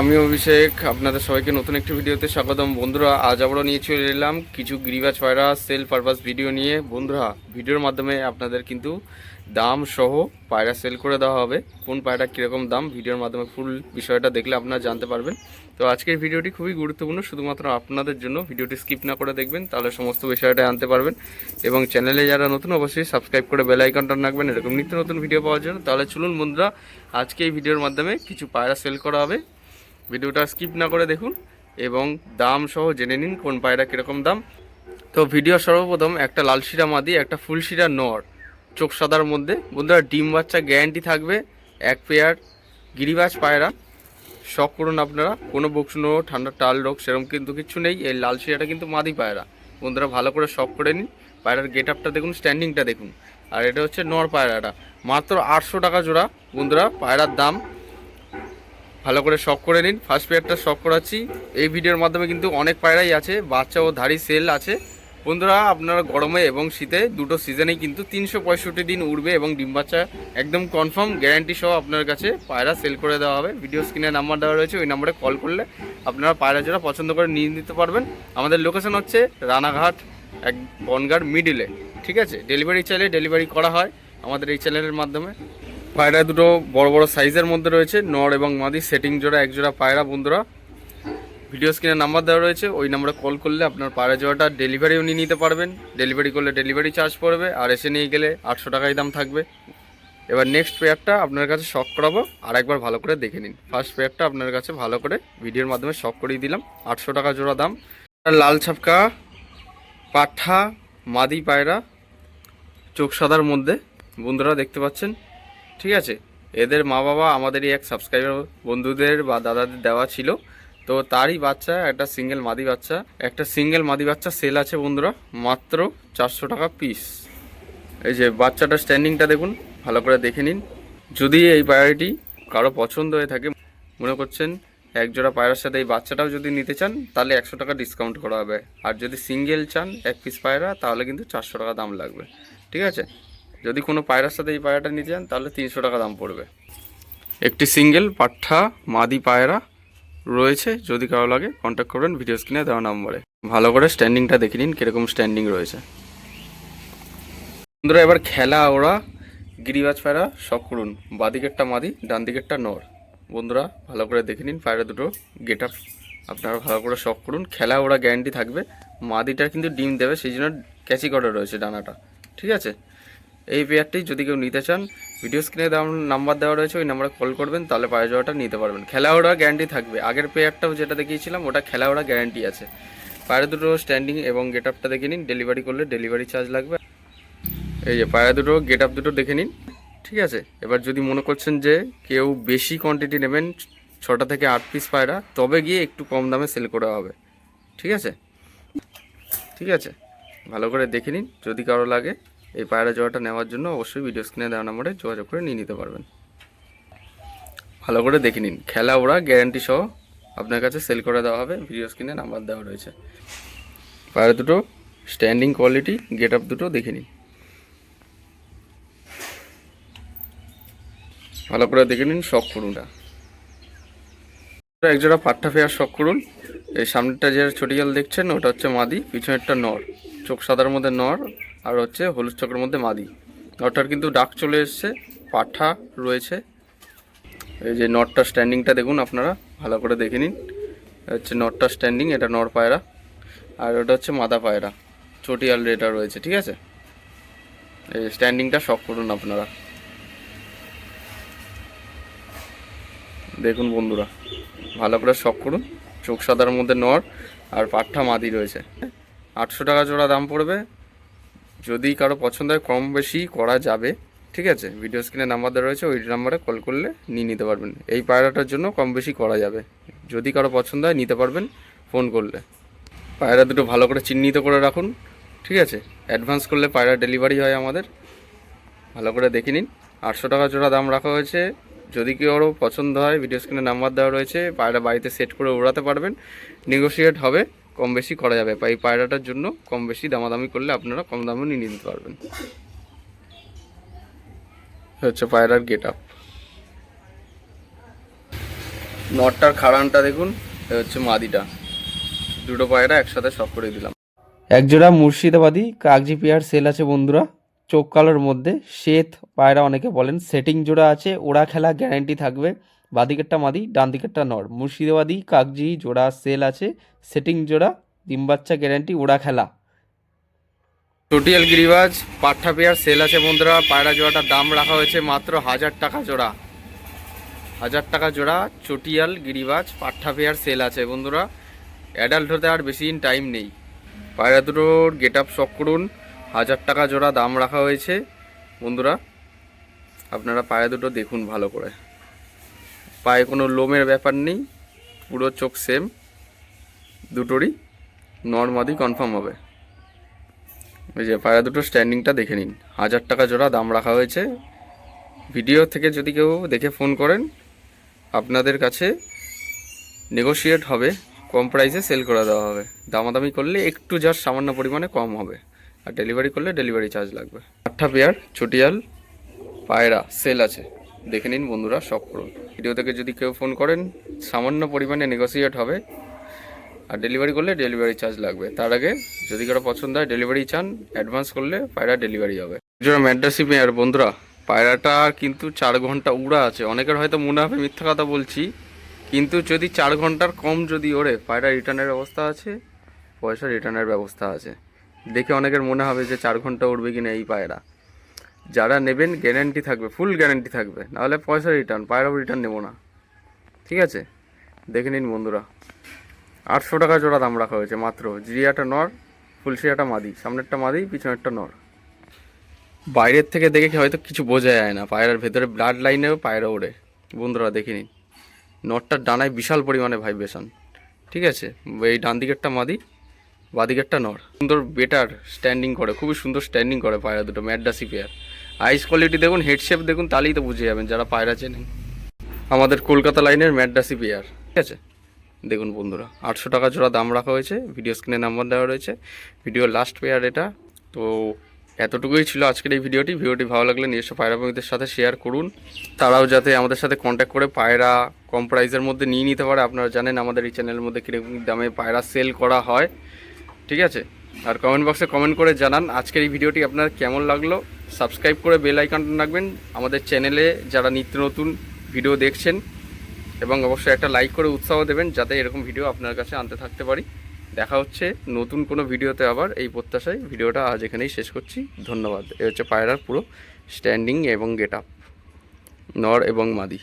আমি অভিষেক, আপনাদের সবাইকে নতুন একটি ভিডিওতে স্বাগতম। বন্ধুরা, আজ আবারও নিয়ে চলে এলাম কিছু গিরিবাজ পায়রা সেল পারপাস ভিডিও নিয়ে। বন্ধুরা, ভিডিওর মাধ্যমে আপনাদের কিন্তু দাম সহ পায়রা সেল করে দেওয়া হবে। কোন পায়রা কীরকম দাম, ভিডিওর মাধ্যমে ফুল বিষয়টা দেখলে আপনারা জানতে পারবেন। তো আজকের ভিডিওটি খুবই গুরুত্বপূর্ণ, শুধুমাত্র আপনাদের জন্য। ভিডিওটি স্কিপ না করে দেখবেন, তাহলে সমস্ত বিষয়টা আনতে পারবেন। এবং চ্যানেলে যারা নতুন, অবশ্যই সাবস্ক্রাইব করে বেল আইকনটা রাখবেন। এরকম নিত্য নতুন ভিডিও পাওয়ার জন্য। তাহলে চলুন বন্ধুরা, আজকে এই ভিডিওর মাধ্যমে কিছু পায়রা সেল করা হবে। ভিডিওটা স্কিপ না করে দেখুন এবং দাম সহ জেনে নিন কোন পায়রা কীরকম দাম। তো ভিডিও সর্বপ্রথম একটা লাল শিরা মাদি, একটা ফুল শিরা নর। চোখ সাদার মধ্যে। বন্ধুরা, ডিম বাচ্চা গ্যারান্টি থাকবে এক পেয়ার গিরিবাজ পায়রা। শখ করুন আপনারা, কোনো বকশুনো ঠান্ডা টাল রোগ, সেরকম কিন্তু কিছু নেই। এই লাল শিরাটা কিন্তু মাদি পায়রা। বন্ধুরা, ভালো করে শখ করে নিন। পায়রার গেট আপটা দেখুন স্ট্যান্ডিংটা দেখুন। আর এটা হচ্ছে নর পায়রাটা। মাত্র আটশো টাকা জোড়া। বন্ধুরা, পায়রার দাম ভালো করে শখ করে নিন। ফার্স্ট পেয়ারটা শখ করাচ্ছি। এই ভিডিওর মাধ্যমে কিন্তু অনেক পায়রাই আছে, বাচ্চা ও ধাড়ি সেল আছে। বন্ধুরা, আপনারা গরমে এবং শীতে দুটো সিজনেই কিন্তু তিনশো পঁয়ষট্টি দিন উড়বে এবং ডিম বাচ্চা একদম কনফার্ম গ্যারান্টি সহ আপনার কাছে পায়রা সেল করে দেওয়া হবে। ভিডিও স্ক্রিনে নাম্বার দেওয়া রয়েছে, ওই নাম্বারে কল করলে আপনারা পায়রা যারা পছন্দ করে নিয়ে নিতে পারবেন। আমাদের লোকেশন হচ্ছে রানাঘাট, এক বনগার মিডিলে ঠিক আছে? ডেলিভারি চাইলে ডেলিভারি করা হয় আমাদের এই চ্যানেলের মাধ্যমে। পায়রা দুটো বড় বড় সাইজের মধ্যে রয়েছে, নর এবং মাদি সেটিং জোড়া, এক জোড়া পায়রা বন্ধুরা। ভিডিও স্ক্রিনে নাম্বার দেওয়া রয়েছে, ওই নাম্বারে কল করলে আপনার পায়রা জোড়াটা ডেলিভারিও নিয়ে নিতে পারবেন। ডেলিভারি করলে ডেলিভারি চার্জ পড়বে, আর এসে নিয়ে গেলে আটশো টাকাই দাম থাকবে। এবার নেক্সট পেয়ারটা আপনার কাছে শখ করাবো, আর একবার ভালো করে দেখে নিন। ফার্স্ট পেয়ারটা আপনার কাছে ভালো করে ভিডিওর মাধ্যমে শখ করিয়ে দিলাম, আটশো টাকা জোড়া দাম। লাল ছাপকা পাঠা, মাদি পায়রা, চোখ সাদার মধ্যে। বন্ধুরা দেখতে পাচ্ছেন ঠিক আছে? এদের মা বাবা আমাদেরই এক সাবস্ক্রাইবার বন্ধুদের বা দাদাদের দেওয়া ছিল। তো তারই বাচ্চা, একটা সিঙ্গেল মাদি বাচ্চা। একটা সিঙ্গেল মাদি বাচ্চা সেল আছে বন্ধুরা, মাত্র চারশো টাকা পিস এই যে বাচ্চাটা স্ট্যান্ডিংটা দেখুন, ভালো করে দেখে নিন। যদি এই পায়রাটি কারও পছন্দ হয়ে থাকে, মনে করছেন এক জোড়া পায়রার সাথে এই বাচ্চাটাও যদি নিতে চান, তাহলে একশো টাকা ডিসকাউন্ট করা হবে। আর যদি সিঙ্গেল চান, এক পিস পায়রা, তাহলে কিন্তু চারশো টাকা দাম লাগবে। ঠিক আছে? যদি কোনো পায়রার সাথে এই পায়রাটা নিতে চান তাহলে তিনশো টাকা দাম পড়বে। একটি সিঙ্গেল পাঠা মাদি পায়রা রয়েছে, যদি কারও লাগে কন্ট্যাক্ট করবেন ভিডিও স্ক্রিনে দেওয়া নম্বরে। ভালো করে স্ট্যান্ডিংটা দেখে নিন, কীরকম স্ট্যান্ডিং রয়েছে। বন্ধুরা, এবার খেলা, ওরা, গিরিবাজ পায়রা, সব করুন। বাদিকেরটা মাদি ডান দিকেরটা নর। বন্ধুরা, ভালো করে দেখে নিন, পায়রা দুটো গেট আপ আপনারা ভালো করে শখ করুন। খেলা, ওরা গ্যারান্টি থাকবে। মাদিটা কিন্তু ডিম দেবে, সেই জন্য ক্যাচি করে রয়েছে ডানাটা। ঠিক আছে? এই পেয়ারটি যদি কেউ নিতে চান ভিডিও স্ক্রিনে দেওয়া নাম্বার দেওয়া রয়েছে, ওই নাম্বারে কল করবেন, তাহলে পায়ে যাওয়াটা নিতে পারবেন। খেলা ওরা গ্যারান্টি থাকবে। আগের পেয়ারটাও যেটা দেখিয়েছিলাম, ওটা খেলা ওরা গ্যারান্টি আছে। পায়ে দুটো স্ট্যান্ডিং এবং গেট আপটা দেখে নিন ডেলিভারি করলে ডেলিভারি চার্জ লাগবে। এই যে পায়ে দুটো গেট আপ দুটো দেখে নিন, ঠিক আছে? এবার যদি মনে করছেন যে কেউ বেশি কোয়ান্টিটি নেবেন, ছটা থেকে আট পিস পায়রা, তবে গিয়ে একটু কম দামে সেল করা হবে। ঠিক আছে? ঠিক আছে? ভালো করে দেখে নিন, যদি কারও লাগে। এই পায়রা জোড়াটা নেওয়ার জন্য অবশ্যই ভিডিও স্ক্রিনে দেওয়া নম্বরে যোগাযোগ করে নিয়ে নিতে পারবেন। ভালো করে দেখে নিন। খেলা ওরা গ্যারান্টি সহ আপনার কাছে সেল করে দেওয়া হবে। ভিডিও স্ক্রিনে নাম্বার দেওয়া রয়েছে। পায়রা দুটো স্ট্যান্ডিং কোয়ালিটি গেট আপ দুটো দেখে নিন। ভালো করে দেখে নিন শখ করুনটা একজোড়া পাট্টা ফেয়ার শখ করুন। এই সামনেরটা যে ছটিয়াল দেখছেন, ওটা হচ্ছে মাদি, পিছনেরটা নর। চোখ সাদার মধ্যে নর আর হচ্ছে হলুদ চকের মধ্যে মাদি। নটটার কিন্তু ডাক চলে এসছে, পাঠা রয়েছে। এই যে নটটা স্ট্যান্ডিংটা দেখুন আপনারা, ভালো করে দেখে নিন। হচ্ছে নটটা স্ট্যান্ডিং এটা নর পায়রা। আর ওটা হচ্ছে মাদা পায়রা, চটিয়াল রেটা রয়েছে, ঠিক আছে? এই স্ট্যান্ডিংটা শখ করুন আপনারা। দেখুন বন্ধুরা, ভালো করে শখ করুন। চোখ সাদার মধ্যে নর আর পাঠা মাদি রয়েছে। আটশো টাকা জোড়া দাম পড়বে যদি কারও পছন্দ হয়, কম বেশি করা যাবে, ঠিক আছে? ভিডিও স্ক্রিনে নাম্বার দেওয়া রয়েছে, ওই নাম্বারে কল করলে নিয়ে নিতে পারবেন। এই পায়রাটার জন্য কম বেশি করা যাবে। যদি কারও পছন্দ হয়, নিতে পারবেন ফোন করলে। পায়রা দুটো ভালো করে চিহ্নিত করে রাখুন, ঠিক আছে? অ্যাডভান্স করলে পায়রা ডেলিভারি হয় আমাদের। ভালো করে দেখে নিন। আটশো টাকা জোড়া দাম রাখা হয়েছে। যদি কেউ আরও পছন্দ হয় ভিডিও স্ক্রিনে নাম্বার দেওয়া রয়েছে, পায়রা বাড়িতে সেট করে উড়াতে পারবেন। নেগোসিয়েট হবে। কম বেশি করা যাবে। এই পায়রাটার জন্য কম বেশি দামাদামি করলে আপনারা কম দামে নিয়ে নিতে পারবেন। হচ্ছে পায়রার গেট আপ নটটার খাড়ানটা দেখুন হচ্ছে মাদিটা। দুটো পায়রা একসাথে সব করে দিলাম। একজোড়া মুর্শিদাবাদী কাগজি পেয়ার সেল আছে বন্ধুরা। চোখ কালোর মধ্যে। শ্বেত পায়রা অনেকে বলেন সেটিং জোড়া আছে, ওড়া খেলা গ্যারান্টি থাকবে। বাদিকেরটা মাদি ডান দিকেরটা নর। মুর্শিদাবাদী কাগজি জোড়া, সেল আছে। সেটিং জোড়া, ডিম বাচ্চা গ্যারান্টি ওড়া খেলা। টোটিয়াল গিরিবাজ পাঠা পেয়ার, সেল আছে বন্ধুরা। পায়রা জোড়াটার দাম রাখা হয়েছে মাত্র হাজার টাকা জোড়া। হাজার টাকা জোড়া, চটিয়াল, গিরিবাজ পাঠা পেয়ার, সেল আছে বন্ধুরা। অ্যাডাল্ট হতে আর বেশি দিন টাইম নেই। পায়রা দুটোর গেট আপ শখ করুন। হাজার টাকা জোড়া দাম রাখা হয়েছে। বন্ধুরা, আপনারা পায়রা দুটো দেখুন ভালো করে। পায়ে কোনো লোমের ব্যাপার নেই, পুরো চোখ সেম দুটোরই নর্মাদি কনফার্ম হবে। ওই যে পায়রা দুটো স্ট্যান্ডিংটা দেখে নিন। হাজার টাকা জোড়া দাম রাখা হয়েছে। ভিডিও থেকে যদি কেউ দেখে ফোন করেন, আপনাদের কাছে নেগোশিয়েট হবে, কম প্রাইসে সেল করে দেওয়া হবে। দামাদামি করলে একটু জাস্ট সামান্য পরিমাণে কম হবে। আর ডেলিভারি করলে ডেলিভারি চার্জ লাগবে। আটটা পেয়ার ছুটিয়াল পায়রা সেল আছে। দেখে নিন বন্ধুরা, সব করুন। ভিডিও থেকে যদি কেউ ফোন করেন, সামান্য পরিমাণে নেগোসিয়েট হবে। আর ডেলিভারি করলে ডেলিভারি চার্জ লাগবে। তার আগে যদি কারও পছন্দ হয় ডেলিভারি চান অ্যাডভান্স করলে পায়রা ডেলিভারি হবে। যারা ম্যাড্রাসি পেয়ার বন্ধুরা, পায়রাটা কিন্তু চার ঘণ্টা উড়া আছে। অনেকের হয়তো মনে হবে মিথ্যা কথা বলছি, কিন্তু যদি চার ঘণ্টার কম যদি ওড়ে, পায়রা রিটার্নের ব্যবস্থা আছে, পয়সা রিটার্নের ব্যবস্থা আছে। দেখে অনেকের মনে হবে যে চার ঘণ্টা উড়বে কিনা এই পায়রা। যারা নেবেন গ্যারান্টি থাকবে ফুল গ্যারান্টি থাকবে। নাহলে পয়সা রিটার্ন পায়রাও রিটার্ন নেব না। ঠিক আছে? দেখে নিন বন্ধুরা। আটশো টাকা জোড়া দাম রাখা হয়েছে, মাত্র। জিরিয়াটা নর, ফুলশিয়াটা মাদি, সামনেরটা মাদি, পিছনেরটা নর। বাইরের থেকে দেখে হয়তো কিছু বোঝা যায় না পায়রার ভেতরে ব্লাড লাইনেও পায়রা ওড়ে বন্ধুরা, দেখে নিন। নটটার ডানায় বিশাল পরিমাণে ভাইব্রেশন ঠিক আছে? এই ডান দিকেরটা মাদি বাদিকেরটা নর। সুন্দর বেটার স্ট্যান্ডিং করে, খুবই সুন্দর স্ট্যান্ডিং করে পায়রা দুটো ম্যাডাসি পেয়ার আইস কোয়ালিটি দেখুন হেডশেপ দেখুন, তাহলেই তো বুঝে যাবেন যারা পায়রা চেনেন। আমাদের কলকাতা লাইনের ম্যাডাসি পেয়ার ঠিক আছে? দেখুন বন্ধুরা, আটশো টাকা জোড়া দাম রাখা হয়েছে ভিডিও স্ক্রিনে নাম্বার দেওয়া রয়েছে। ভিডিও লাস্ট পেয়ার এটা, তো এতটুকুই ছিল আজকের এই ভিডিওটি ভিডিওটি ভালো লাগলে নিজস্ব পায়রা প্রেমীদের সাথে শেয়ার করুন। তারাও যাতে আমাদের সাথে কন্ট্যাক্ট করে পায়রা কম প্রাইসের মধ্যে নিয়ে নিতে পারে। আপনারা জানেন আমাদের এই চ্যানেলের মধ্যে কীরকম দামে পায়রা সেল করা হয়, ঠিক আছে? আর কমেন্ট বক্সে কমেন্ট করে জানান আজকের এই ভিডিওটি আপনার কেমন লাগল। সাবস্ক্রাইব করে বেল আইকনটা রাখবেন। আমাদের চ্যানেলে যারা নিত্য নতুন ভিডিও দেখছেন এবং অবশ্যই একটা লাইক করে উৎসাহ দেবেন যাতে এরকম ভিডিও আপনার কাছে আনতে থাকতে পারি। দেখা হচ্ছে নতুন কোনো ভিডিওতে আবার এই প্রত্যাশায়। ভিডিওটা আজ এখানেই শেষ করছি। ধন্যবাদ। এ হচ্ছে পায়রার পুরো স্ট্যান্ডিং এবং গেট আপ। নর এবং মাদি।